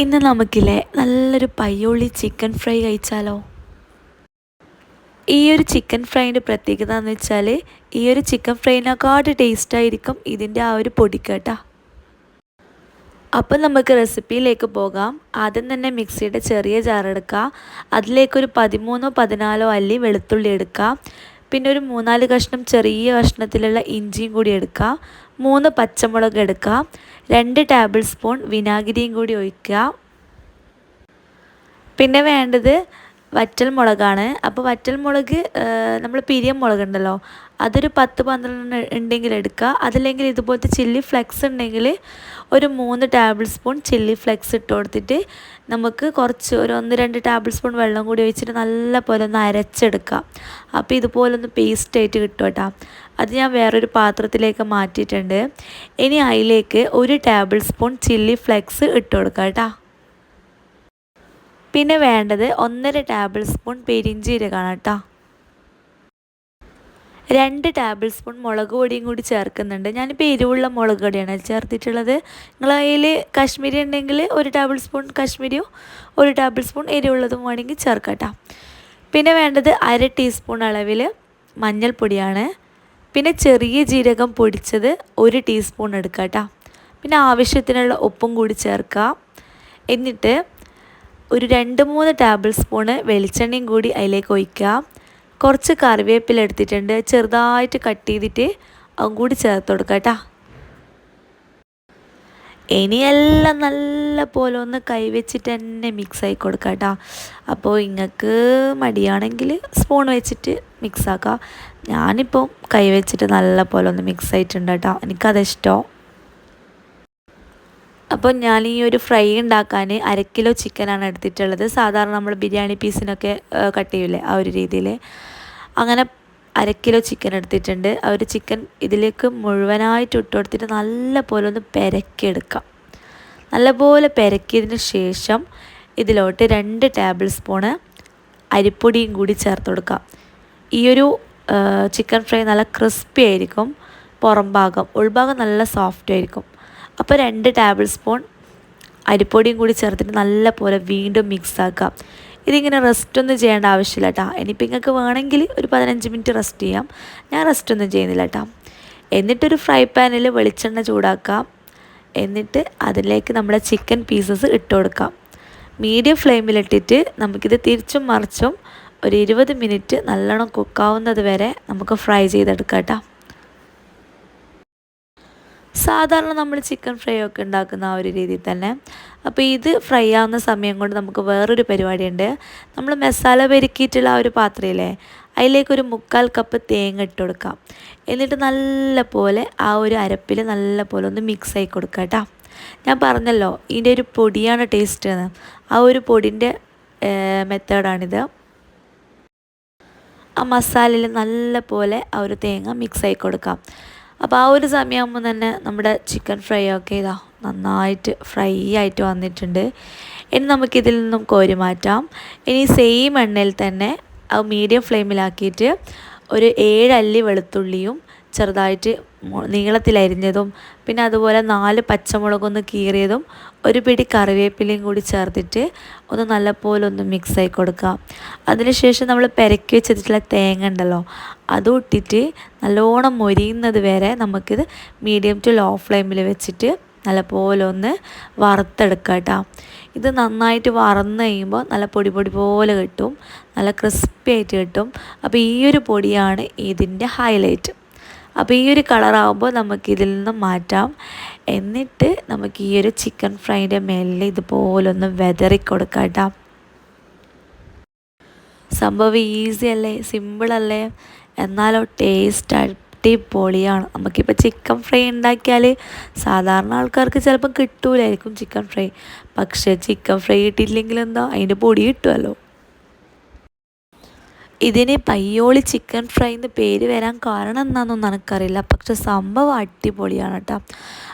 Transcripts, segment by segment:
ഇന്ന് നമുക്കില്ലേ നല്ലൊരു Payyoli chicken fry കഴിച്ചാലോ? ഈ ഒരു ചിക്കൻ ഫ്രൈന്റെ പ്രത്യേകത എന്ന് വെച്ചാൽ ഈ ഒരു ചിക്കൻ ഫ്രൈനെക്കാട്ട് ടേസ്റ്റായിരിക്കും ഇതിന്റെ ആ ഒരു പൊടിക്കേട്ട അപ്പം നമുക്ക് റെസിപ്പിയിലേക്ക് പോകാം. ആദ്യം തന്നെ മിക്സിയുടെ ചെറിയ ജാർ എടുക്കുക അതിലേക്കൊരു പതിമൂന്നോ പതിനാലോ അല്ലി വെളുത്തുള്ളി എടുക്കുക പിന്നെ ഒരു മൂന്നാൽ കഷ്ണം ചെറിയ കഷ്ണത്തിലുള്ള ഇഞ്ചിയും കൂടി എടുക്കുക. മൂന്ന് പച്ചമുളക് എടുക്കുക. രണ്ട് ടേബിൾ സ്പൂൺ വിനാഗിരിയും കൂടി ഒഴിക്കുക. പിന്നെ വേണ്ടത് വറ്റൽ മുളകാണ് അപ്പോൾ വറ്റൽ മുളക് നമ്മൾ മുളക് ഉണ്ടല്ലോ അതൊരു പത്ത് പന്ത്രണ്ട് ഉണ്ടെങ്കിൽ എടുക്കുക. അതല്ലെങ്കിൽ ഇതുപോലത്തെ ചില്ലി ഫ്ലെക്സ് ഉണ്ടെങ്കിൽ ഒരു മൂന്ന് ടേബിൾ സ്പൂൺ ചില്ലി ഫ്ലെക്സ് ഇട്ട് കൊടുത്തിട്ട് നമുക്ക് കുറച്ച് ഒരു ഒന്ന് രണ്ട് ടേബിൾ സ്പൂൺ വെള്ളം കൂടി ഒഴിച്ചിട്ട് നല്ല പോലെ ഒന്ന് അരച്ചെടുക്കുക. അപ്പോൾ ഇതുപോലൊന്ന് പേസ്റ്റ് ആയിട്ട് കിട്ടും കേട്ടോ. അത് ഞാൻ വേറൊരു പാത്രത്തിലേക്ക് മാറ്റിയിട്ടുണ്ട്. ഇനി അതിലേക്ക് ഒരു ടേബിൾ സ്പൂൺ ചില്ലി ഫ്ലെക്സ് ഇട്ട് കൊടുക്കുക കേട്ടോ. പിന്നെ വേണ്ടത് ഒന്നര ടേബിൾ സ്പൂൺ പെരിഞ്ചീരകമാണ് കേട്ടോ. രണ്ട് ടേബിൾ സ്പൂൺ മുളക് പൊടിയും കൂടി ചേർക്കുന്നുണ്ട്. ഞാനിപ്പോൾ എരിവുള്ള മുളക് പൊടിയാണ് ചേർത്തിട്ടുള്ളത്. നിങ്ങൾ അതിൽ കാശ്മീരി ഉണ്ടെങ്കിൽ ഒരു ടേബിൾ സ്പൂൺ കാശ്മീരിയോ ഒരു ടേബിൾ സ്പൂൺ എരിവുള്ളതും വേണമെങ്കിൽ ചേർക്കട്ടോ പിന്നെ വേണ്ടത് അര ടീസ്പൂൺ അളവിൽ മഞ്ഞൾപ്പൊടിയാണ്. പിന്നെ ചെറിയ ജീരകം പൊടിച്ചത് ഒരു ടീസ്പൂൺ എടുക്കുക കേട്ടോ. പിന്നെ ആവശ്യത്തിനുള്ള ഉപ്പും കൂടി ചേർക്കാം. എന്നിട്ട് ഒരു രണ്ട് മൂന്ന് ടേബിൾ സ്പൂണ് വെളിച്ചെണ്ണയും കൂടി അതിലേക്ക് ഒഴിക്കുക. കുറച്ച് കറിവേപ്പില എടുത്തിട്ടുണ്ട്. ചെറുതായിട്ട് കട്ട് ചെയ്തിട്ട് അതും കൂടി ചേർത്ത് കൊടുക്കുക കേട്ടോ. ഇനിയെല്ലാം നല്ല പോലെ ഒന്ന് കൈവച്ചിട്ട് തന്നെ മിക്സ് ആയി കൊടുക്കുക കേട്ടോ. അപ്പോൾ നിങ്ങൾക്ക് മടിയാണെങ്കിൽ സ്പൂൺ വെച്ചിട്ട് മിക്സ് ആക്കുക ഞാനിപ്പോൾ കൈവച്ചിട്ട് നല്ല പോലെ ഒന്ന് മിക്സ് ആയിട്ടുണ്ട് കേട്ടോ. എനിക്കതിഷ്ടം അപ്പോൾ ഞാൻ ഈ ഒരു ഫ്രൈ ഉണ്ടാക്കാൻ അര കിലോ ചിക്കനാണ് എടുത്തിട്ടുള്ളത്. സാധാരണ നമ്മൾ ബിരിയാണി പീസിനൊക്കെ കട്ട് ചെയ്യില്ലേ ആ ഒരു രീതിയിൽ അങ്ങനെ അര കിലോ ചിക്കൻ എടുത്തിട്ടുണ്ട്. ആ ഒരു ചിക്കൻ ഇതിലേക്ക് മുഴുവനായിട്ട് ഇട്ട് കൊടുത്തിട്ട് നല്ല പോലെ ഒന്ന് പെരക്കിയെടുക്കാം. നല്ലപോലെ പെരക്കിയതിന് ശേഷം ഇതിലോട്ട് രണ്ട് ടേബിൾ സ്പൂണ് അരിപ്പൊടിയും കൂടി ചേർത്ത് കൊടുക്കാം. ഈ ഒരു ചിക്കൻ ഫ്രൈ നല്ല ക്രിസ്പി ആയിരിക്കും. പുറം ഭാഗം ഉൾഭാഗം നല്ല സോഫ്റ്റ് ആയിരിക്കും. അപ്പോൾ രണ്ട് ടേബിൾ സ്പൂൺ അരിപ്പൊടിയും കൂടി ചേർത്തിട്ട് നല്ല പോലെ വീണ്ടും മിക്സ് ആക്കാം. ഇതിങ്ങനെ റെസ്റ്റ് ഒന്നും ചെയ്യേണ്ട ആവശ്യമില്ല കേട്ടോ ഇനിയിപ്പോൾ നിങ്ങൾക്ക് വേണമെങ്കിൽ ഒരു പതിനഞ്ച് മിനിറ്റ് റെസ്റ്റ് ചെയ്യാം. ഞാൻ റെസ്റ്റ് ഒന്നും ചെയ്യുന്നില്ല കേട്ടോ എന്നിട്ടൊരു ഫ്രൈ പാനിൽ വെളിച്ചെണ്ണ ചൂടാക്കാം. എന്നിട്ട് അതിലേക്ക് നമ്മുടെ ചിക്കൻ പീസസ് ഇട്ട് കൊടുക്കാം. മീഡിയം ഫ്ലെയിമിലിട്ടിട്ട് നമുക്കിത് തിരിച്ചും മറിച്ചും ഒരു ഇരുപത് മിനിറ്റ് നല്ലോണം കുക്കാവുന്നത് വരെ നമുക്ക് ഫ്രൈ ചെയ്തെടുക്കാം കേട്ടോ സാധാരണ നമ്മൾ ചിക്കൻ ഫ്രൈ ഒക്കെ ഉണ്ടാക്കുന്ന ആ ഒരു രീതിയിൽ തന്നെ. അപ്പോൾ ഇത് ഫ്രൈ ആവുന്ന സമയം കൊണ്ട് നമുക്ക് വേറൊരു പരിപാടിയുണ്ട്. നമ്മൾ മസാല പെരുക്കിയിട്ടുള്ള ആ ഒരു പാത്രയില്ലേ അതിലേക്കൊരു മുക്കാൽ കപ്പ് തേങ്ങ ഇട്ട് കൊടുക്കാം. എന്നിട്ട് നല്ല പോലെ ആ ഒരു അരപ്പിൽ നല്ല പോലെ ഒന്ന് മിക്സ് ആയി കൊടുക്കുക കേട്ടോ. ഞാൻ പറഞ്ഞല്ലോ ഇതിന്റെ ഒരു പൊടിയാണ് ടേസ്റ്റ് എന്ന്. ആ ഒരു പൊടിന്റെ മെത്തേഡാണിത്. ആ മസാലയിൽ നല്ല പോലെ ആ ഒരു തേങ്ങ മിക്സ് ആയി കൊടുക്കാം. അപ്പോൾ ആ ഒരു സമയമാകുമ്പോൾ തന്നെ നമ്മുടെ ചിക്കൻ ഫ്രൈ ഒക്കെ ഇതാ നന്നായിട്ട് ഫ്രൈ ആയിട്ട് വന്നിട്ടുണ്ട്. ഇനി നമുക്കിതിൽ നിന്നും കോരി മാറ്റാം. ഇനി സെയിം എണ്ണയിൽ തന്നെ അത് മീഡിയം ഫ്ലെയിമിലാക്കിയിട്ട് ഒരു ഏഴല്ലി വെളുത്തുള്ളിയും ചെറുതായിട്ട് നീളത്തിലരിഞ്ഞതും പിന്നെ അതുപോലെ നാല് പച്ചമുളകൊന്ന് കീറിയതും ഒരു പിടി കറിവേപ്പിലയും കൂടി ചേർത്തിട്ട് ഒന്ന് നല്ലപോലെ ഒന്ന് മിക്സ് ആയി കൊടുക്കുക. അതിനുശേഷം നമ്മൾ പെരക്കി വെച്ചിട്ടുള്ള തേങ്ങ ഉണ്ടല്ലോ അതും ഇട്ടിട്ട് നല്ലോണം മൊരിയുന്നത് വരെ നമുക്കിത് മീഡിയം ടു ലോ ഫ്ലെയിമിൽ വെച്ചിട്ട് നല്ലപോലെ ഒന്ന് വറുത്തെടുക്കുക കേട്ടോ. ഇത് നന്നായിട്ട് വറന്ന് കഴിയുമ്പോൾ നല്ല പൊടി പൊടി പോലെ കിട്ടും നല്ല ക്രിസ്പി ആയിട്ട് കിട്ടും. അപ്പോൾ ഈ ഒരു പൊടിയാണ് ഇതിന്റെ ഹൈലൈറ്റ് അപ്പോൾ ഈ ഒരു കളറാകുമ്പോൾ നമുക്ക് ഇതിൽ നിന്ന് മാറ്റാം. എന്നിട്ട് നമുക്ക് ഈ ഒരു ചിക്കൻ ഫ്രൈന്റെ മേലിൽ ഇതുപോലൊന്ന് വെതറി കൊടുക്കാം കേട്ടോ. സംഭവം ഈസി അല്ലേ? സിമ്പിളല്ലേ എന്നാലോ ടേസ്റ്റ് അടിപൊളിയാണ്. നമുക്കിപ്പോൾ ചിക്കൻ ഫ്രൈ ഉണ്ടാക്കിയാൽ സാധാരണ ആൾക്കാർക്ക് ചിലപ്പം കിട്ടൂലായിരിക്കും ചിക്കൻ ഫ്രൈ പക്ഷേ ചിക്കൻ ഫ്രൈ കിട്ടിയില്ലെങ്കിൽ എന്താ അതിന്റെ പൊടി കിട്ടുമല്ലോ ഇതിന് പയ്യോളി ചിക്കൻ ഫ്രൈ എന്ന് പേര് വരാൻ കാരണം എന്താണെന്നൊന്നും എനിക്കറിയില്ല പക്ഷെ സംഭവം അടിപൊളിയാണ് കേട്ടോ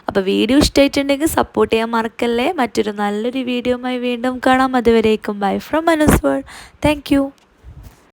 അപ്പോൾ വീഡിയോ ഇഷ്ടമായിട്ടുണ്ടെങ്കിൽ സപ്പോർട്ട് ചെയ്യാൻ മറക്കല്ലേ. മറ്റൊരു നല്ലൊരു വീഡിയോയുമായി വീണ്ടും കാണാം. അതുവരേക്കും bye from Manas world thank